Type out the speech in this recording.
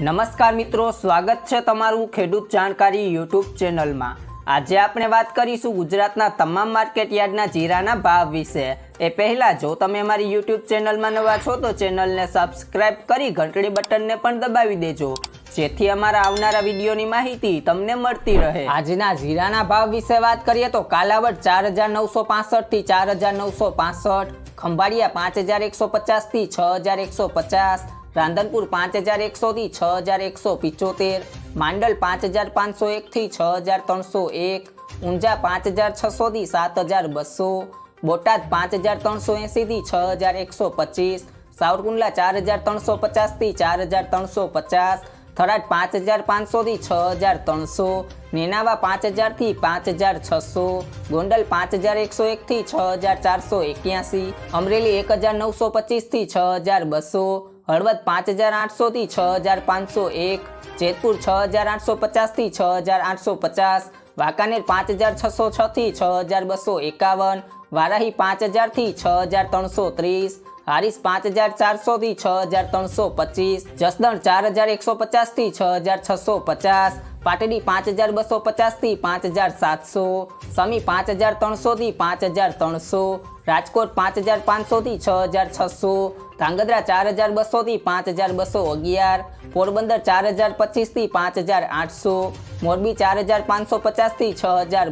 નમસ્કાર મિત્રો, સ્વાગત છે તમારું ખેડૂત જાણકારી યુટ્યુબ ચેનલમાં. આજે આપણે વાત કરીશું ગુજરાતના તમામ માર્કેટ યાર્ડના જીરાના ભાવ વિશે. એ પહેલાં, જો તમે અમારી યુટ્યુબ ચેનલમાં નવા છો, તો ચેનલને સબસ્ક્રાઇબ કરી ઘંટડી બટનને પણ દબાવી દેજો. જેથી અમારા આવનારા વિડીયોની માહિતી તમને મળતી રહે. આજના જીરાના ભાવ વિશે વાત કરીએ તો કાલાવડ ચાર હજાર નવસો પાસઠથી ચાર હજાર નવસો ખંભાળિયા પાંચ હજાર એકસો પચાસથી છ હજાર એકસો પચાસ રાંધનપુર પાંચ હજાર એકસોથી છ હજાર એકસો પિચોતેર, માંડલ પાંચ હજાર પાંચસો એકથી છ હજાર ત્રણસો એક, ઊંઝા પાંચ હજાર છસોથી સાત હજાર બસો, બોટાદ પાંચ હજાર ત્રણસો એંસીથી છ હજાર એકસો પચીસ, સાવરકુંડલા ચાર હજાર ત્રણસો પચાસથી ચાર હજાર ત્રણસો પચાસ, થરાદ પાંચ હજાર પાંચસોથી છ હજાર ત્રણસો, નેનાવા પાંચ હજારથી પાંચ હજાર છસો, ગોંડલ પાંચ હજાર એકસો એકથી છ હજાર ચારસો એક્યાસી, અમરેલી એક હજાર નવસો પચીસથી છ હજાર બસો હળવદ પાંચ હજાર આઠસોથી છ હજાર પાંચસો એક, જેતપુર છ હજાર આઠસો પચાસથી છ હજાર આઠસો પચાસ, વાંકાનેર પાંચ હજાર છસો છથી છ હજાર બસો એકાવન, વારાહી પાંચ હજારથી છ હજાર ત્રણસો ત્રીસ, હારીસ પાંચ હજાર ચારસોથી છ હજાર ત્રણસો પચીસ, જસદણ ચાર હજાર એકસો પચાસથી છ હજાર છસો પચાસ પાટડી પાંચ હજાર બસો પચાસથી પાંચ હજાર સાતસો, સમી પાંચ હજાર ત્રણસોથી પાંચ હજાર ત્રણસો, રાજકોટ પાંચ હજાર પાંચસોથી છ હજાર છસો ધ્રાંગધ્રા ચાર હજાર બસોથી પાંચ હજાર બસો અગિયાર, પોરબંદર ચાર હજાર પચીસથી પાંચ હજાર આઠસો, મોરબી ચાર હજાર પાંચસો પચાસથી છ હજાર